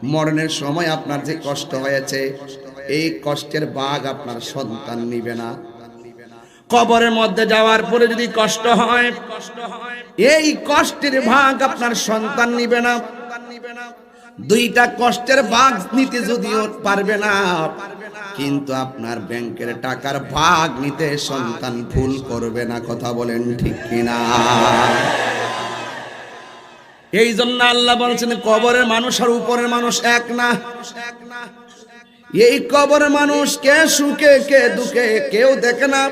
মরণের সময় আপনার যে কষ্ট হয়েছে, এই কষ্টের ভাগ আপনার সন্তান নিবে না। কবরের মধ্যে যাওয়ার পরে যদি কষ্ট হয়, এই কষ্টের ভাগ আপনার সন্তান নিবে না। দুইটা কষ্টের ভাগ নিতে যদিও পারবে না, কিন্তু আপনার ব্যাংকের টাকার ভাগ নিতে সন্তান ভুল করবে না, কথা বলেন ঠিক কিনা? এই জন্য আল্লাহ বলছেন, কবরের মানুষ আর উপরের মানুষ এক না। এই কবরের মানুষ কে সুখে, কে দুঃখে, কেউ দেখে না।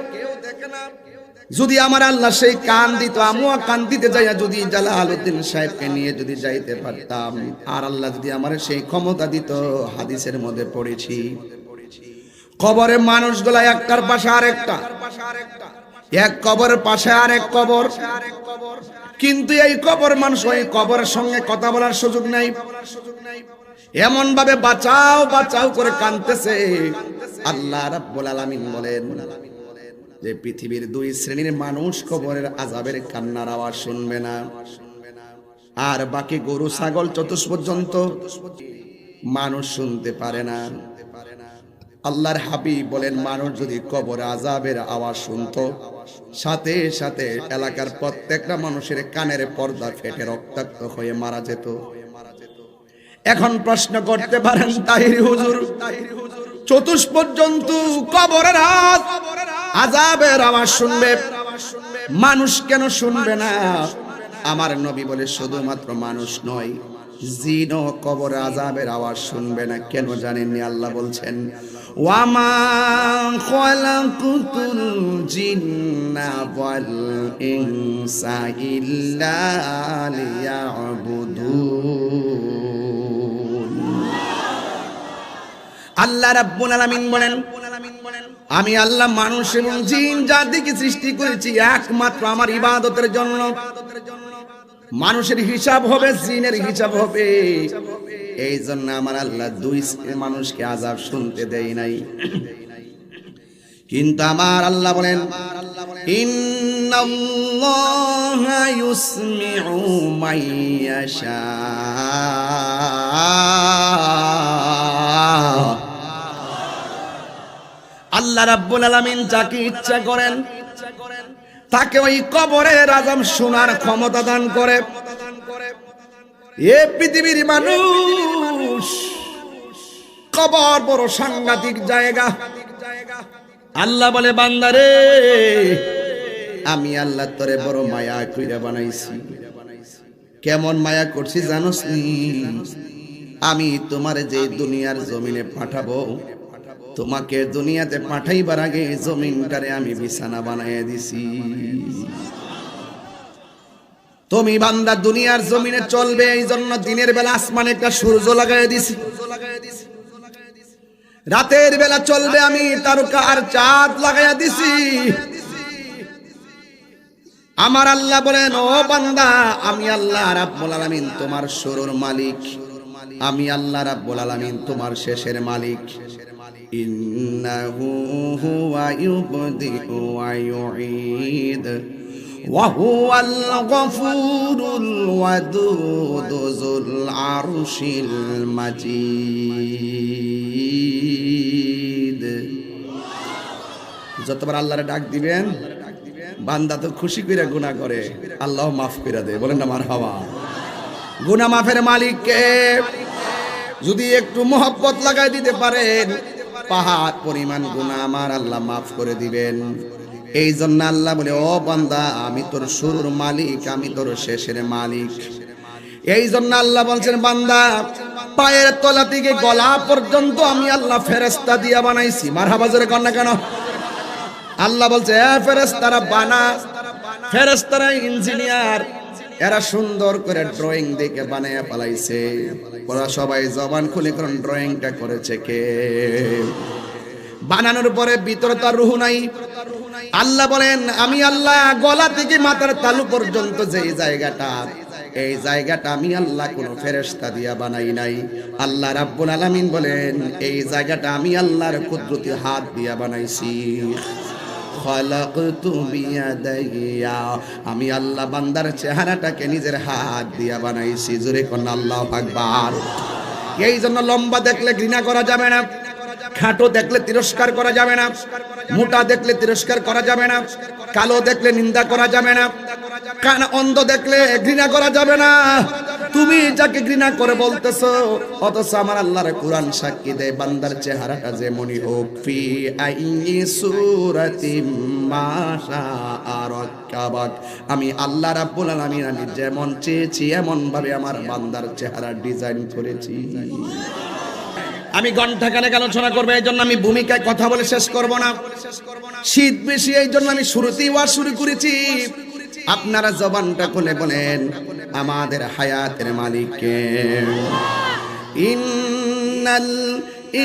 যদি আমার আল্লাহ সেই কান দিত, আমিও কান দিতে যাইয়া যদি জালালউদ্দিন সাহেবকে নিয়ে যদি যাইতে পারতাম, আর আল্লাহ যদি আমার সেই ক্ষমতা দিত, হাদিসের মধ্যে পড়েছি। কবরের মানুষগুলা একটার পাশে আরেকটা। এক কবরের পাশে আরেক কবর। কিন্তু এই কবর মানুষ ওই কবরের সঙ্গে কথা বলার সুযোগ নাই। এমন ভাবে বাঁচাও বাঁচাও করে কানতেছে আল্লাহ রাব্বুল আলামিন বলেন যে পৃথিবীর দুই শ্রেণির মানুষ কবরের আজাবের কান্নার আওয়াজ শুনবে না। আর বাকি গরু, ছাগল চতুষ পর্যন্ত মানুষ শুনতে পারে না। আল্লাহর হাবিব বলেন, মানুষ যদি কবর আজাবের আওয়াজ শুনতো, সাথে সাথে এলাকার প্রত্যেকটা মানুষের কানের পর্দা ফেটে রক্তাক্ত হয়ে মারা যেত। এখন প্রশ্ন করতে পারেন, তাহির হুজুর চতুষ পর্যন্ত কবরের আজ আজাবের আওয়াজ শুনবে? মানুষ কেন শুনবে না? আমার নবী বলে, শুধুমাত্র মানুষ নয় জিন কবর আজাবের আওয়াজ শুনবে না, কেন জানেননি আল্লাহ বলছেন? খলাকুতুল জিন্না ওয়াল ইনসা ইল্লা লিয়াবুদুন আল্লাহ রাব্বুল আলামিন বলেন, আমি আল্লাহ মানুষ এবং জিন জাতিকে সৃষ্টি করেছি একমাত্র আমার ইবাদতের জন্য। মানুষের হিসাব হবে, জিনের হিসাব হবে। এই জন্য আমার আল্লাহ দুই মানুষকে আজাব শুনতে দেয় নাই। কিন্তু আমার আল্লাহ বলেন আল্লাহ রাব্বুল আলামিন যাকে ইচ্ছা করেন, তাকে ওই কবরের আজাম শোনার ক্ষমতা দান করে। এ পৃথিবীর মানুষ। কবর বড় সাংঘাতিক জায়গা। আল্লাহ বলে, বান্দারে, আমি আল্লাহ তরে বড় মায়া কইরা বানাইছি। কেমন মায়া করছি জানোস আমি তোমার যে দুনিয়ার জমিনে পাঠাবো, তোমাকে দুনিয়াতে পাঠাইবার আগে জমিনটারে আমি বিছানা বানাইয়া দিছি। তুমি বান্দা, দুনিয়ার জমিনে চলবে এই জন্য দিনের বেলা আসমানে একটা সূর্য লাগাই দিছি। রাতের বেলা চলবে আমি তারকা আর চাঁদ লাগাইয়া দিছি। আমার আল্লাহ বলেন, ও বান্দা, আমি আল্লাহ রাব্বুল আলামিন তোমার শুরুর মালিক। আমি আল্লাহ রাব্বুল আলামিন তোমার শেষের মালিক। ইন্নাহু হুয়া ইউবদিউ ওয়া ইউঈদ। وهو الغفور الودود ذو العرش المجيد যতবার আল্লাহরে ডাক দিবেন বান্দা তো খুশি করে গুনাহ করে আল্লাহ মাফ করে দেয় বলেন না মার হাওয়া গুনাহ মাফের মালিককে যদি একটু মোহব্বত লাগাই দিতে পারেন পাহাড় পরিমাণ গুনাহ আমার আল্লাহ মাফ করে দিবেন এই জন্য আল্লাহ বলে, ও বান্দা, আমি তোর শুরুর মালিক, আমি তোর শেষের মালিক। এই জন্য আল্লাহ বলছেন, বান্দা, পায়ের তলা থেকে গলা পর্যন্ত আমি আল্লাহ ফেরেস্তা দিয়া বানাইছি। মার হাবাজরে কন্যা কেন? আল্লাহ বলছে, এ ফেরেস্তারা বানা ফেরেস্তারা ইঞ্জিনিয়ার, এরা সুন্দর করে ড্রয়িং দেখে বানাইয়া পালাইছে ওরা সবাই জবান খুলে কোন ড্রয়িংটা করেছে কে? বানানোর পরে ভিতরে তার রুহু নাই। আল্লাহ বলেন, আমি আল্লাহ গলা থেকে মাথার তালু পর্যন্ত যে জায়গাটা, এই জায়গাটা আমি আল্লাহ কোন ফেরেশতা দিয়া বানাই নাই। আল্লাহ রাব্বুল আলামিন বলেন, এই জায়গাটা আমি আল্লাহর কুদরতি হাত দিয়া বানাইছি। আমি আল্লাহ বান্দার চেহারাটাকে নিজের হাত দিয়া বানাইছি। জোরে কোন আল্লাহ আকবার। এই জন্য লম্বা দেখলে ঘৃণা করা যাবে না। খাটো দেখলে তিরস্কার করা যাবে না, মোটা দেখলে তিরস্কার করা যাবে না, কালো দেখলে নিন্দা করা যাবে না, কান অন্ধ দেখলে ঘৃণা করা যাবে না। তুমি যাকে ঘৃণা করে বলতেছো, অথচ আমার আল্লাহর কোরআন সাক্ষী দেয়, বান্দার চেহারাটা যেমনই হোক, ফি আইয়ি সূরাতিম মাশা আরাকাবাক আমি আল্লাহ রাব্বুল আলামিন, আমি যেমন চেয়েছি এমন ভাবে আমার বান্দার চেহারা ডিজাইন করেছি। আমি ঘণ্টা কানে আলোচনা করব, এই জন্য আমি ভূমিকায় কথা বলে শেষ করব না। শীত বেশি, এই জন্য আমি শুরুতেই ওয়াজ শুরু করেছি। আপনারা জবানটা খুলে বলেন, আমাদের হায়াতের মালিককে। ইন্নাল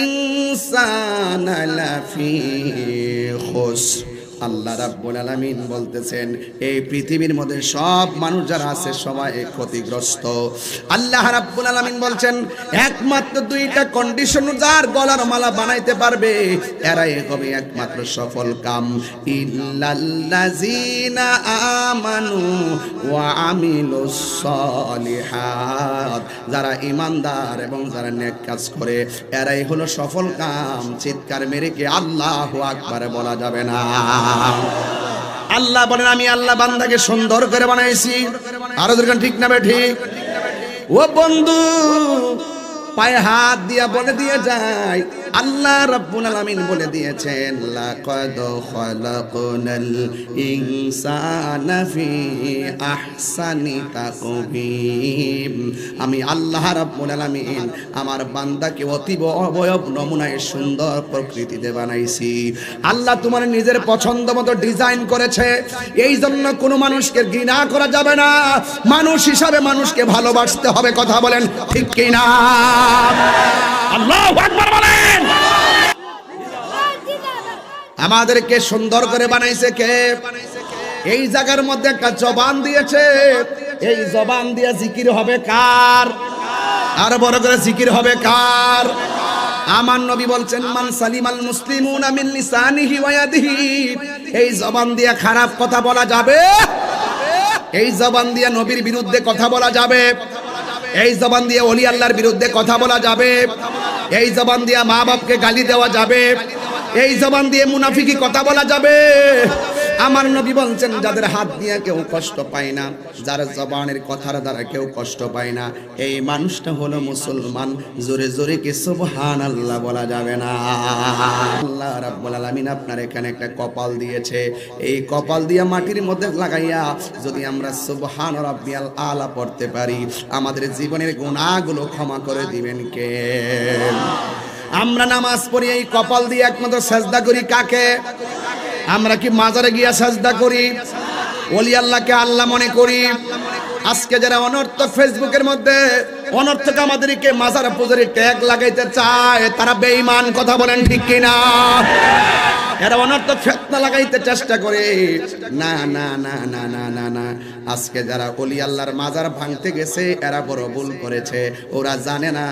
ইনসানা লাফি খুসর। আল্লাহ রাব্বুল আলামিন বলতেছেন, এই পৃথিবীর মধ্যে সব মানুষ যারা আছে, সবাই ক্ষতিগ্রস্ত। আল্লাহ রাব্বুল আলামিন বলছেন, একমাত্র দুইটা কন্ডিশন যার গলার মালা বানাইতে পারবে, এরাই হবে একমাত্র সফল কাম। ইল্লাল্লাযিনা আমানু ওয়া আমিলুস সলিহাত, যারা ইমানদার এবং যারা নেক কাজ করে, এরাই হলো সফল কাম। চিৎকার মেরে কি আল্লাহু আকবার বলা যাবে না। আল্লাহ বলেন, আমি আল্লাহ বান্দাকে সুন্দর করে বানাইছি। আরও দরকার ঠিক না ঠিক? ও বন্ধু, পায়ে হাত দিয়া বলে দিয়ে যায়। আল্লাহ রাব্বুল আলামিন বলে দিয়েছেন, লাকাদ খালাকনাল ইনসানা ফি আহসানি তাকবীম আমি আল্লাহ রাব্বুল আলামিন আমার বান্দাকে অতীব অবয়ব নমুনায় সুন্দর প্রকৃতিতে বানাইছি। আল্লাহ তোমার নিজের পছন্দ মতো ডিজাইন করেছে। এই জন্য কোনো মানুষকে ঘৃণা করা যাবে না। মানুষ হিসাবে মানুষকে ভালোবাসতে হবে, কথা বলেন ঠিক কিনা? আল্লাহ বলেন। আমাদেরকে সুন্দর করে বানাইছে কে? এই জায়গার মধ্যে একটা জবান দিয়েছে। এই জবান দিয়ে জিকির হবে কার? আর বড় করে জিকির হবে কার? আমার নবী বলছেন, মান সালিমাল মুসলিমুন মিন লিসানিহি ওয়া ইয়াদিহি। এই জবান দিয়ে খারাপ কথা বলা যাবে? এই জবান দিয়ে নবীর বিরুদ্ধে কথা বলা যাবে? এই জবান দিয়ে অলি আল্লাহর বিরুদ্ধে কথা বলা যাবে। এই জবান দিয়ে মা বাপকে গালি দেওয়া যাবে। এই জবান দিয়ে মুনাফিকি কথা বলা যাবে। আমার নবী বলছেন, যাদের হাত দিয়ে কেউ কষ্ট পায় না, যার জবানের কথার দ্বারা কেউ কষ্ট পায় না, এই মানুষটা হলো মুসলমান। জোরে জোরে কি সুবহান আল্লাহ বলা যাবে না? আল্লাহ রাব্বুল আলামিন আপনার এখানে একটা কপাল দিয়েছে। এই কপাল দিয়ে মাটির মধ্যে লাগাইয়া যদি আমরা সুবহান রাব্বিয়াল আলা পড়তে পারি, আমাদের জীবনের গুনাহগুলো ক্ষমা করে দিবেন কে? আমরা নামাজ পড়ি, এই কপাল দিয়ে একমাত্র সাজদা করি কাকে? আমরা কি মাজারে গিয়া সাজদা করি? ওলি আল্লাহকে আল্লাহ মনে করি। আজকে যারা অনর্থ ফেসবুকের মধ্যে অনর্থক আমাদেরকে মাজার পুজোরি ট্যাগ লাগাইতে চায়, তারা বেঈমান, কথা বলেন ঠিক কিনা? এরা ফেতনা লাগাইতে চেষ্টা করে। না না না না না না না। আজকে যারা অলি আল্লাহর মাজার ভাঙতে গেছে, এরা বড় ভুল করেছে। ওরা জানে না,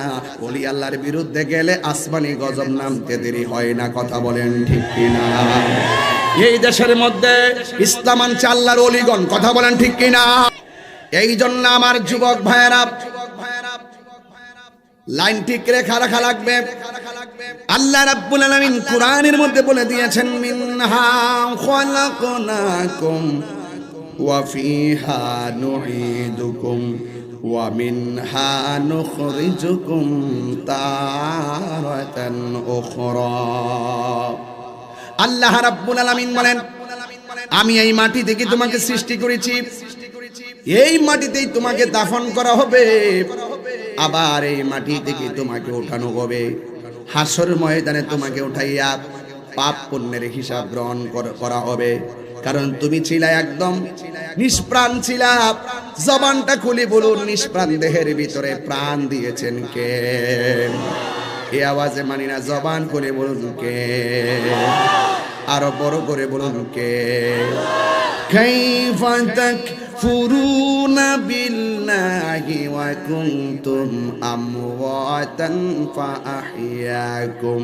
অলি আল্লাহর বিরুদ্ধে গেলে আসমানি গজব নামতে দেরি হয় না, কথা বলেন ঠিক কিনা? এই দেশের মধ্যে ইসলাম আনছে আল্লাহর অলিগণ, কথা বলেন ঠিক কিনা? এই জন্য আমার যুবক ভাইয়েরা, লাইন ঠিক রেখা রাখা লাগবে। আল্লাহ রাব্বুল আলামিন কোরআনের মধ্যে বলে দিয়েছেন, মিনহা খলাকনাকুম ওয়া ফিহা নুঈদুকুম ওয়া মিনহা নুখরিজুকুম তারাতান উখরা। আল্লাহ রাব্বুল আলামিন বলেন, আমি এই মাটি থেকে তোমাকে সৃষ্টি করেছি। এই মাটিতেই তোমাকে দাফন করা হবে। আবার এই মাটি থেকে তোমাকে ওঠানো হবে। হাসর ময়দানে তোমাকে উঠাইয়া পাপ পুণ্যের হিসাব গ্রহণ করা হবে। কারণ তুমি ছিলা একদম নিষ্প্রাণ ছিলা। জবানটা খুলি বলুন, নিষ্প্রাণ দেহের ভিতরে প্রাণ দিয়েছেন কে? এ আওয়াজে মানি না, জবান খুলে বলুন কে? আরও বড় করে বলুন কে? ফুরু না বিল بالله وكنتم أمواتا فأحياكم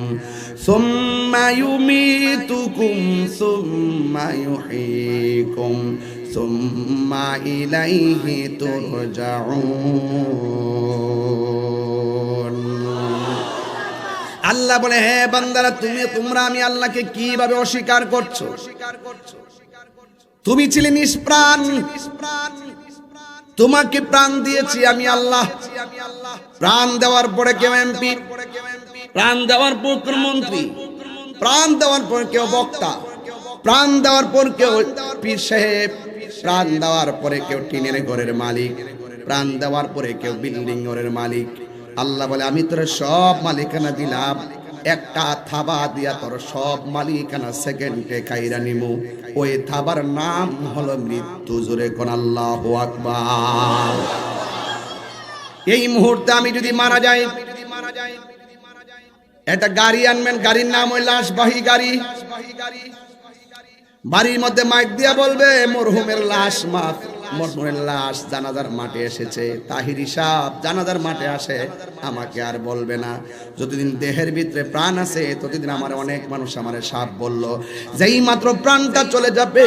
ثم يميتكم ثم يحييكم ثم إليه ترجعون আল্লাহ বলে হ্যাঁ বান্দারা তুমি তোমরা আমি আল্লাহকে কিভাবে অস্বীকার করছো তুমি ছিলে নিষ্প্রাণ তোমাকে প্রাণ দিয়েছি আমি আল্লাহ। প্রাণ দেওয়ার পরে কেউ এমপি, প্রাণ দেওয়ার পর কেউ মন্ত্রী, প্রাণ দেওয়ার পর কেউ বক্তা, প্রাণ দেওয়ার পর কেউ পীর সাহেব, প্রাণ দেওয়ার পরে কেউ টিনের ঘরের মালিক, প্রাণ দেওয়ার পরে কেউ বিল্ডিং ঘরের মালিক। আল্লাহ বলে, আমি তোর সব মালিকানা দিলাম। একটা থাবা দিয়া তোর সব মালিকানা সেকেন্ডে কাইরা নিমু। ওই থাবার নাম হলো মৃত্যু, জোরে কোন আল্লাহ আকবার। এই মুহূর্তে আমি যদি মারা যাই, একটা গাড়ি আনবেন, গাড়ির নাম ওই লাশবাহী গাড়ি। বাড়ির মধ্যে মাইক দিয়া বলবে, মরহুমের লাশ মাফ। মরহুমের লাশ জানাজার মাঠে এসেছে। তাহির সাপ জানাজার মাঠে আসে। আমাকে আর বলবে না। যতদিন দেহের ভিতরে প্রাণ আছে, ততদিন আমার অনেক মানুষ আমার সাপ বলল, যেই মাত্র প্রাণটা চলে যাবে,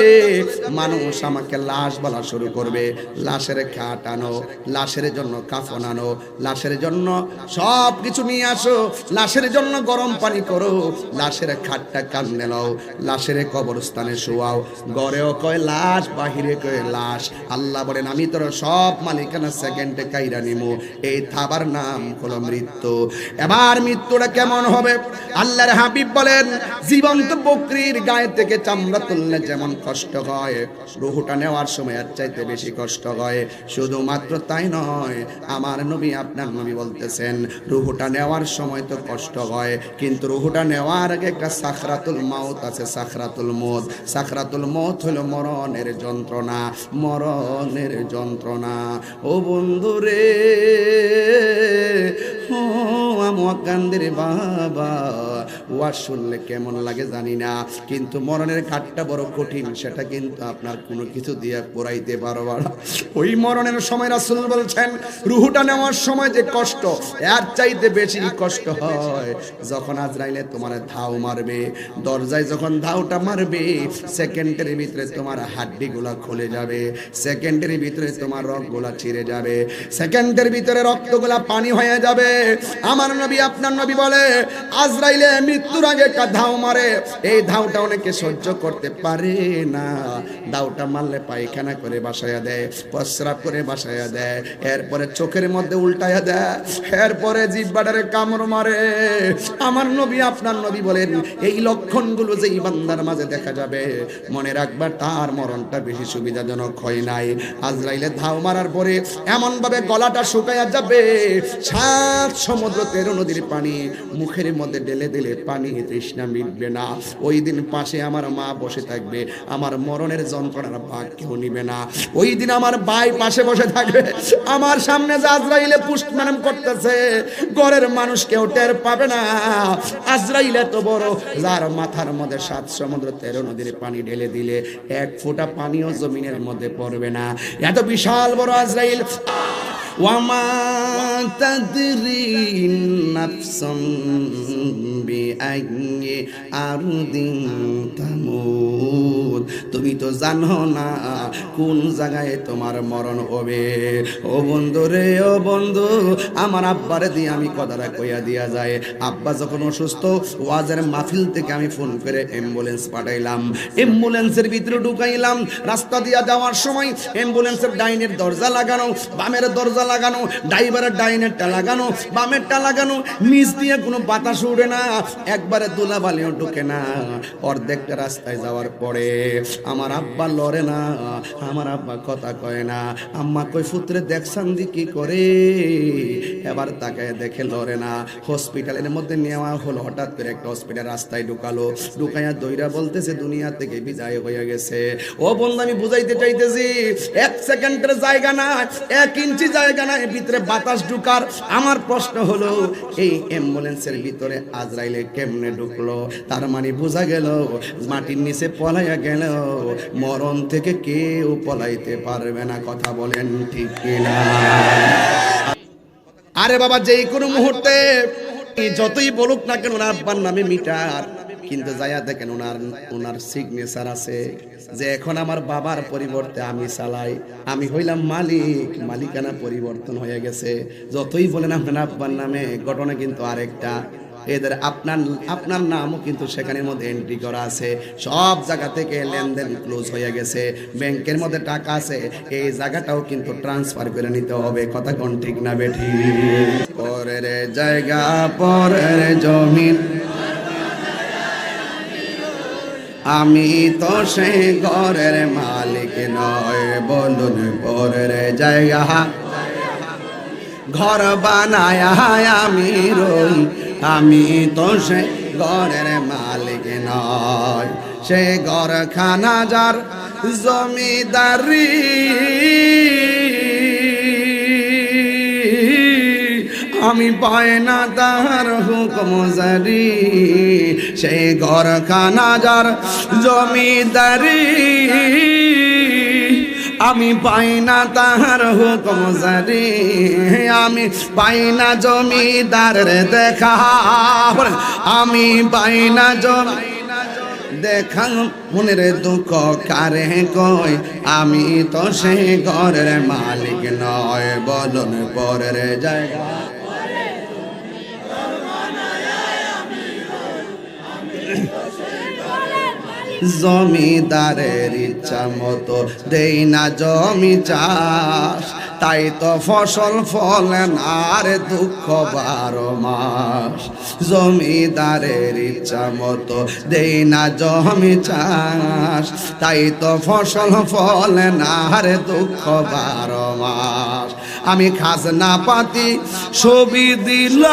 মানুষ আমাকে লাশ বলা শুরু করবে। লাশের খাট আনো, লাশের জন্য কাফন আনো, লাশের জন্য সব কিছু নিয়ে আসো, লাশের জন্য গরম পানি করো, লাশের খাটটা কান্দে নাও, লাশের কবরস্থানে শোয়াও। গড়েও কয় লাশ, বাহিরে কয় লাশ আল্লাহ বলেন, আমি তোর সব মালিকানা সেকেন্ডে কাইরা নিমু। এই থাবার নাম হলো মৃত্যু। এবার মৃত্যুটা কেমন হবে? আল্লাহর হাবিব বলেন, জীবন্ত বকরির গায়ে থেকে চামড়া তুললে যেমন কষ্ট হয়, রুহুটা নেওয়ার সময় এর চাইতে বেশি কষ্ট হয়। শুধুমাত্র তাই নয়, আমার নবী আপনার নবী বলতেছেন, রুহুটা নেওয়ার সময় তো কষ্ট হয়, কিন্তু রুহুটা নেওয়ার আগে একটা সাখরাতুল মাউত আছে, সাখরাতুল মত। সাখরাতুল মত হলো মরণের যন্ত্রণা। মরণের যন্ত্রণা। ও বন্ধু রে ও বাবা, ওয়াজ শুনলে কেমন লাগে জানি না, কিন্তু মরণের ঘাটটা বড় কঠিন, সেটা কিন্তু আপনার কোনো কিছু দিয়ে পড়াইতে পারবা না। ওই মরণের সময় রাসুল বলছেন, রুহুটা নেওয়ার সময় যে কষ্ট, এর চাইতে বেশি কষ্ট হয়। যখন আজরাইলে তোমার ধাও মারবে, দরজায় যখন ধাওটা মারবে, সেকেন্ডের ভিতরে তোমার হাড্ডিগুলা খুলে যাবে সেকেন্ডের ভিতরে তোমার রগগুলা ছিঁড়ে যাবে। সেকেন্ডের ভিতরে রক্তগুলা পানি হয়ে যাবে। আমার নবী, আপনার নবী বলে, আজরাইলে মৃত্যুর আগে একটা ধাও মারে। এই ধাওটা অনেকে সহ্য করতে পারে না। দাওটা মারলে পায়খানা করে বাসায়া দেয়, প্রস্রাব করে বাসায়া দেয়, এরপরে চোখের মধ্যে উল্টায়া দেয়, এরপরে জিব্বাটারে কামড় মারে। আমার নবী, আপনার নবী বলেন, এই লক্ষণগুলো যে বান্দার মাঝে দেখা যাবে, মনে রাখবার তার মরণটা বেশি সুবিধাজনক হয় নাই আজরাইলে ধাও মারার পরে এমন ভাবে গলাটা শুকায়া যাবে। সাত সমুদ্র তেরো নদীর পানি, মুখের মধ্যে ঢেলে দিলে পানি তৃষ্ণা মিটবে না। ওই দিন পাশে আমার মা বসে থাকবে। আমার মরণের যন্ত্রণার ভাগ কেউ নিবে না। ওই দিন আমার ভাই পাশে বসে থাকবে। আমার সামনে যে আজরাইলে পুষ্টমানম করতেছে, ঘরের মানুষ কেউ টের পাবে না। আজরাইলে তো বড়, যার মাথার মধ্যে সাত সমুদ্র তেরো নদীর পানি ঢেলে দিলে, এক ফোঁটা পানিও জমিনের মধ্যে পড়বে না। এত বিশাল বড় আজরাইল। তাদরি তুমি তো জানো না কোন জায়গায় তোমার মরণ হবে। ও বন্ধু রে, ও বন্ধু, আমার আব্বারে দিয়ে আমি কথাটা কইয়া দিয়া যায়। আব্বা যখন অসুস্থ, ওয়াজের মাহফিল থেকে আমি ফোন করে অ্যাম্বুলেন্স পাঠাইলাম। অ্যাম্বুলেন্সের ভিতরে ঢুকাইলাম। রাস্তা দিয়া যাওয়ার সময় অ্যাম্বুলেন্সের ডাইনের দরজা লাগানো, বামের দরজা লাগানো, ড্রাইভারের ডাইনেরটা লাগানো বামেরটা লাগানো, নিচ দিয়ে কোনো বাতাস উড়ে না, একবারে দুলাবালিও ঢুকে না। অর্ধেকটা রাস্তায় যাওয়ার পরে আমার আব্বা লড়ে না, আমার আব্বা কথা কয় না, আম্মা কই পুত্রে দেখছান দি কি করে? এবার তাকে দেখে লড়ে না। হসপিটালের মধ্যে নেওয়া হলো, হঠাৎ করে একটা হসপিটাল রাস্তায় ঢুকালো, ঢুকাইয়া দইরা বলতেছে, দুনিয়া থেকে বিদায় হয়ে গেছে। ও বন্ধু, আমি বুঝাইতে চাইতেছি এক সেকেন্ডের জায়গা না এক ইঞ্চি জায়গা না এর ভিতরে বাতাস ঢুকার। আমার প্রশ্ন হলো, এই অ্যাম্বুলেন্সের ভিতরে আজরাইলে কেমনে ঢুকলো? তার মানে বোঝা গেল, মাটির নিচে পলাইয়া গেল। মরণ থেকে কেউ পলাইতে পারবে না, কথা বলেন ঠিক কিনা? আরে বাবা, যেই কোনো মুহূর্তে, যতই বলুক না কেন আব্বার নামে মিটার। কিন্তু যাইয়া দেখেন ওনার ওনার সিগনেচার আছে যে এখন আমার বাবার পরিবর্তে আমি চালাই। আমি হইলাম মালিক, মালিকানা পরিবর্তন হয়ে গেছে। যতই বলেন আপনার আব্বার নামে, ঘটনা কিন্তু আরেকটা। এদের আপনার আপনার নামও কিন্তু সেখানের মধ্যে এন্ট্রি করা আছে। সব জায়গা থেকে লেনদেন ক্লোজ হয়ে গেছে। ব্যাংকের মধ্যে টাকা আছে। এই জায়গাটাও কিন্তু ট্রান্সফার করে নিতে হবে। কথা কোন ঠিক না বেঠি? পরের জায়গা, পরের জমিন। আমি তো সে ঘরের মালিক নয় বলুন পরের জায়গা। ঘর বানায় আমি রই, আমি তো সে ঘরের মালিক নয় সে ঘর খানা যার জমিদারি আমি না তাহার হুকম জারি। সেই ঘর খানা যার জমিদারি, আমি পাই না তাহার হুকম জারি। আমি পাই না জমিদারের দেখা আমি পাই না জমি দেখা, মনের দুঃখ কারে কই আমি তো সেই ঘরের মালিক নয় বলুন পরের জায়গা। জমিদারের ইচ্ছা মতো দেই না জমি চাষ। তাই তো ফসল ফলে না রে দুঃখ বারো মাস। জমিদারের ইচ্ছা মতো দেই না জমি চাষ। তাই তো ফসল ফলে না রে দুঃখ বারো মাস। আমি খাজনা পাতি ছবি দিলাম।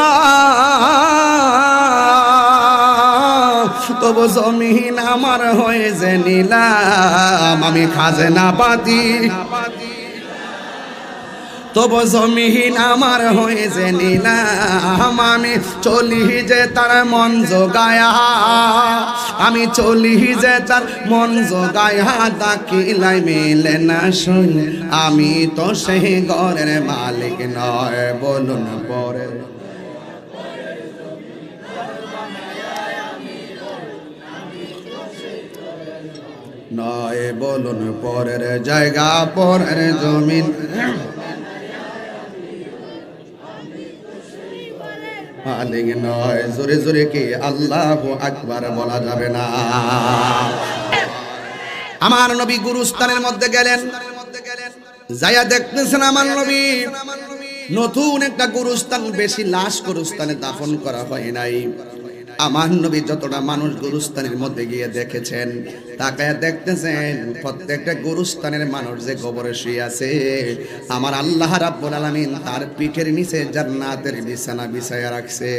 তবু জমিন আমার হয়েছে নিলাম, আমি খাজনা পাতি তবু জমিহীন আমার হয়েছে নিলাম, আমি চলি যে তার মন জোগায়া। আমি চলি যে তার মন জোগায়া তাকিলাই মিলে না শুন, আমি তো সেই ঘরের মালিক নয়, বলুন পরে। নয় বলুন পরের জায়গা, পরের জমিন। মালিক নয়, জোরে জোরে কি? আল্লাহ আকবার বলা যাবে না। আমার নবী গুরুস্থানের মধ্যে গেলেন। যাইয়া দেখতেছেন আমার নবী। নতুন একটা গুরুস্থান, বেশি লাশ গুরুস্থানে দাফন করা হয় নাই। আমার নবী যতটা মানুষ গুরুস্থানের মধ্যে গিয়ে দেখেছেন, তাকায় দেখতেছেন, প্রত্যেকটা গুরুস্থানের মানুষ যে গোবরে শুয়ে আছে, আমার আল্লাহ রাব্বুল আলামিন তার পিঠের নিচে জান্নাতের বিছানা বিছায়া রাখছে।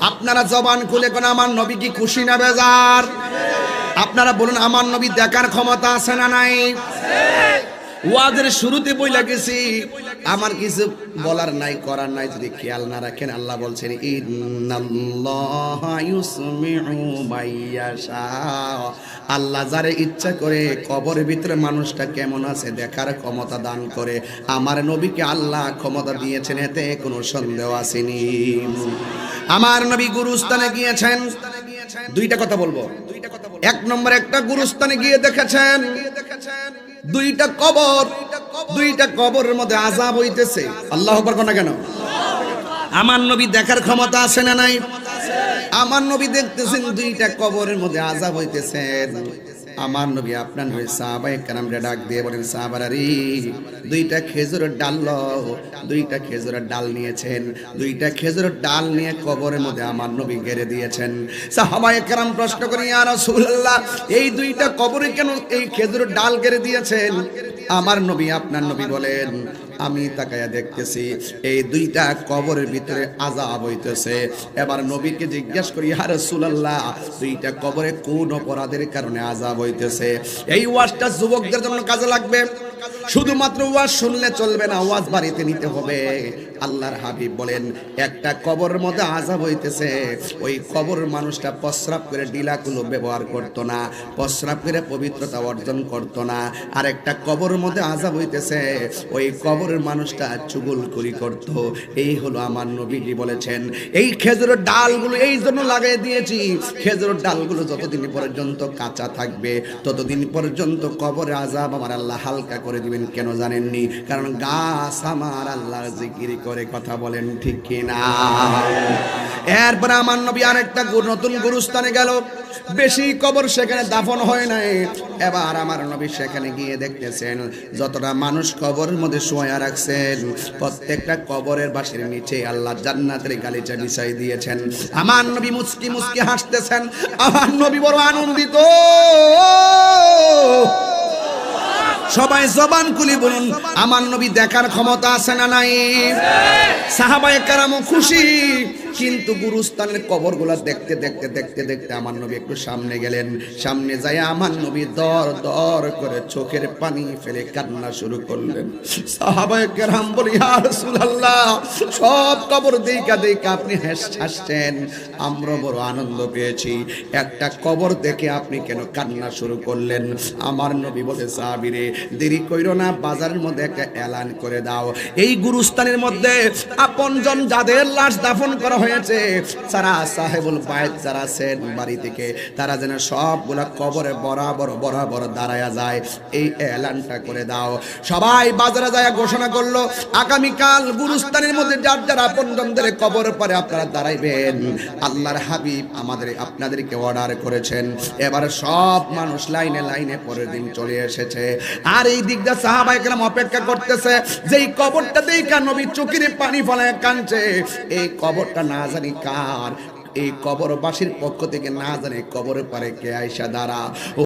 আপনারা জবান খুলে কোন আমার নবী কি খুশি না বেজার? আপনারা বলুন, আমার নবী দেখার ক্ষমতা আছে না নাই? ওয়াদের শুরুতে বইলা গেছি, আমার কিছু বলার নাই, করার নাই, যদি খেয়াল না রাখেন, আল্লাহ বলছেন আল্লাহ যারে ইচ্ছা করে কবরের ভিতরে মানুষটা কেমন আছে দেখার ক্ষমতা দান করে, আমার নবীকে আল্লাহ ক্ষমতা দিয়েছেন, এতে কোনো সন্দেহ আসেনি। আমার নবী গুরুস্থানে গিয়েছেন, দুইটা কথা বলব। দুইটা কথা এক নম্বর একটা গুরুস্থানে গিয়ে দেখেছেন দেখেছেন দুইটা কবর, দুইটা কবরের মধ্যে আজাব হইতেছে। আল্লাহ আকবার না কেন? আমার নবী দেখার ক্ষমতা আছে না নাই? আমার নবী দেখতেছেন দুইটা কবরের মধ্যে আজাব হইতেছেন আমার নবী আপনার নবী সাহাবাই কারামরে ডাক দিয়ে বলেন সাহাবারি দুইটা খেজুরের ডাল। দুইটা খেজুরের ডাল নিয়েছেন, দুইটা খেজুরের ডাল নিয়ে কবরের মধ্যে আমার নবী গেড়ে দিয়েছেন সাহাবাই কারাম প্রশ্ন করি আর রাসূলুল্লাহ, এই দুইটা কবরে কেন এই খেজুরের ডাল গেড়ে দিয়েছেন আমার নবী, আপনার নবী বলেন আমি তাকায়া দেখতেছি, এই দুইটা কবরের ভিতরে আজাব হইতেছে। এবার নবীকে জিজ্ঞাসা করি আর রাসূলুল্লাহ, দুইটা কবরে কোন অপরাধের কারণে আজাব হইতেছে? এই ওয়াজটা যুবকদের জন্য কাজে লাগবে। শুধুমাত্র ওয়াজ শুনলে চলবে না, ওয়াজ বাড়িতে নিতে হবে। আল্লাহর হাবিব বলেন, একটা কবরের মধ্যে আজাব হইতেছে, ওই কবর মানুষটা প্রস্রাব করে ডিলাগুলো ব্যবহার করতো না, প্রস্রাব করে পবিত্রতা অর্জন করতো না। আর একটা কবরের মধ্যে আজাব হইতেছে, ওই কবর কবরের মানুষটা চুগল করি করত। এই হলো আমার নবীজি বলেছেন, এই খেজুরের ডালগুলো এই জন্য লাগিয়ে দিয়েছি। খেজুরের ডালগুলো যতদিন পর্যন্ত কাঁচা থাকবে, ততদিন পর্যন্ত কবরে আজাব আমার আল্লাহ হালকা করে দিবেন, কেন জানেননি? কারণ গাছ আমার আল্লাহ জিকির করে কথা বলেন ঠিক কিনা? এরপরে আমার নবী আরেকটা নতুন গুরুস্থানে গেল। বেশি কবর সেখানে দাফন হয় নাই। এবার আমার নবী সেখানে গিয়ে দেখতেছেন, যতটা মানুষ কবরের মধ্যে শোয়া রাখছেন, প্রত্যেকটা কবরের বাসের নিচে আল্লাহ জান্নাতের গালিচা বিছাই দিয়েছেন। আমার নবী মুচকি মুচকি হাসতেছেন, আমার নবী বড় আনন্দিত। সবাই জবান খুলি বলুন, আমার নবী দেখার ক্ষমতা আছে না নাই? সাহাবায়ে কারামও খুশি কিন্তু গুরুস্থানের কবরগুলো দেখতে দেখতে দেখতে দেখতে আমার নবী একটু সামনে গেলেন। সামনে যাই আমার নবী দর দর করে চোখের পানি ফেলে কান্না শুরু করলেন। সব কবর দেইকা দেইকা আপনি হাস- হাসছেন আমরা বড় আনন্দ পেয়েছি। একটা কবর দেখে আপনি কেন কান্না শুরু করলেন? আমার নবী বলে, সাহাবীরে, দেরি কইরো না, বাজারের মধ্যে একটা এলান করে দাও। এই গুরুস্থানের মধ্যে আপনজন যাদের লাশ দাফন করা হয়েছে। যারা সাহেবুল বাইত যারা আছেন বাড়ি থেকে, তারা যেন সবগুলা কবরে বরাবর বরাবর দাঁড়ায়া যায়। এই এলানটা করে দাও। সবাই বাজারে যায় ঘোষণা করল, আগামীকাল গুরুস্থানের মধ্যে যার যার আপনজনদের কবর পরে আপনারা দাঁড়াইবেন। আল্লাহর হাবিব আমাদের, আপনাদেরকে অর্ডার করেছেন। এবার সব মানুষ লাইনে লাইনে পরের দিন চলে এসেছে। আর এই দিকটা সাহাবাই কেরাম অপেক্ষা করতেছে যে এই কবরটা দেখা নবী চোখের পানি ফলায় কানছে এই কবরটা না জানি কার। এই কবরবাসীর পক্ষ থেকে না জানি কবরের পারে কে আয়সা দাঁড়া।